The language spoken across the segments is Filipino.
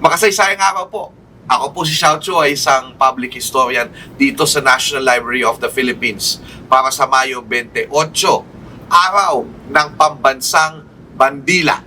Makasaysayang araw po. Ako po si Xiao Chu ay isang public historian dito sa National Library of the Philippines para sa Mayo 28, araw ng pambansang bandila.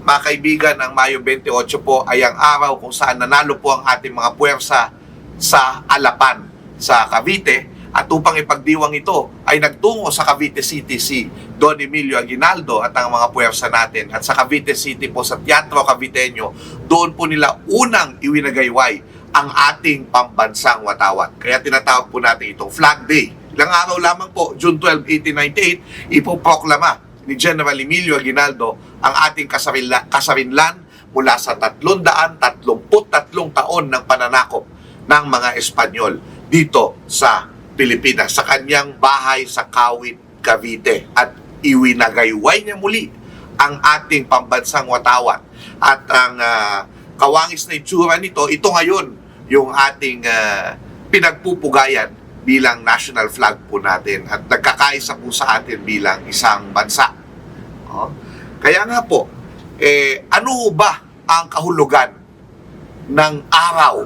Mga kaibigan, ang Mayo 28 po ay ang araw kung saan nanalo po ang ating mga puwersa sa Alapan, sa Cavite. At upang ipagdiwang ito, ay nagtungo sa Cavite City si Don Emilio Aguinaldo at ang mga puwersa natin. At sa Cavite City po, sa Teatro Caviteño, doon po nila unang iwinagayway ang ating pambansang watawat. Kaya tinatawag po natin itong Flag Day. Ilang araw lamang po, June 12, 1898, ipoproklama ni General Emilio Aguinaldo ang ating kasarinlan mula sa 333 taon ng pananakop ng mga Espanyol dito sa Pilipinas sa kanyang bahay sa Kawit, Cavite at iwinagayway niya muli ang ating pambansang watawat at ang ah, kawangis na itsura nito ito ngayon yung ating ah, pinagpupugayan bilang national flag po natin at nagkakaisa po sa atin bilang isang bansa. Oh. Kaya nga po, eh, ano ba ang kahulugan ng araw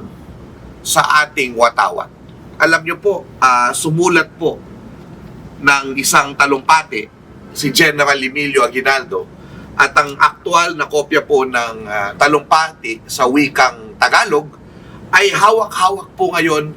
sa ating watawat? Alam niyo po, ah, sumulat po ng isang talumpati, si General Emilio Aguinaldo, at ang aktual na kopya po ng ah, talumpati sa wikang Tagalog ay hawak-hawak po ngayon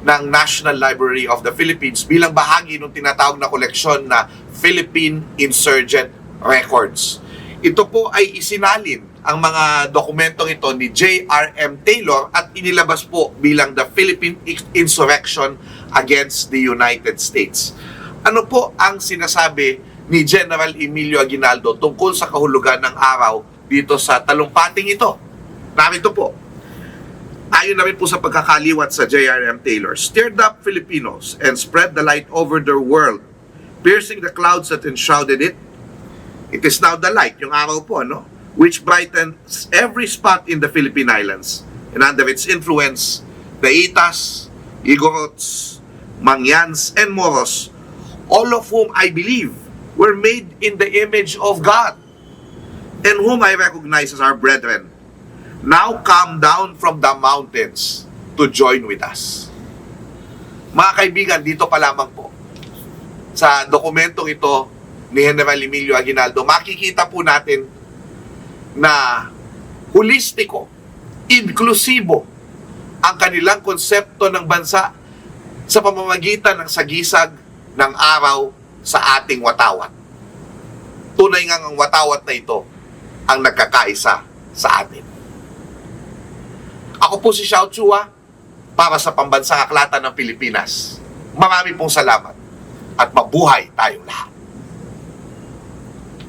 ng National Library of the Philippines bilang bahagi ng tinatawag na koleksyon na Philippine Insurgent Records. Ito po ay isinalin ang mga dokumentong ito ni J.R.M. Taylor at inilabas po bilang the Philippine Insurrection against the United States. Ano po ang sinasabi ni General Emilio Aguinaldo tungkol sa kahulugan ng araw dito sa talumpating ito? Narito po. Ayon na rin po sa pagkakaliwat sa J.R.M. Taylor, stirred up Filipinos and spread the light over their world, piercing the clouds that enshrouded it. It is now the light, yung araw po, no? Which brightens every spot in the Philippine Islands. And under its influence, the Itas, Igorots, Mangyans, and Moros, all of whom I believe were made in the image of God, and whom I recognize as our brethren, now come down from the mountains to join with us. Mga kaibigan, dito pa lamang po, sa dokumentong ito ni General Emilio Aguinaldo, makikita po natin na holistiko, inklusibo ang kanilang konsepto ng bansa sa pamamagitan ng sagisag ng araw sa ating watawat. Tunay nga ang watawat na ito ang nagkakaisa sa atin. Ako po si Xiao Chua para sa Pambansang Aklatan ng Pilipinas. Marami pong salamat at mabuhay tayong lahat.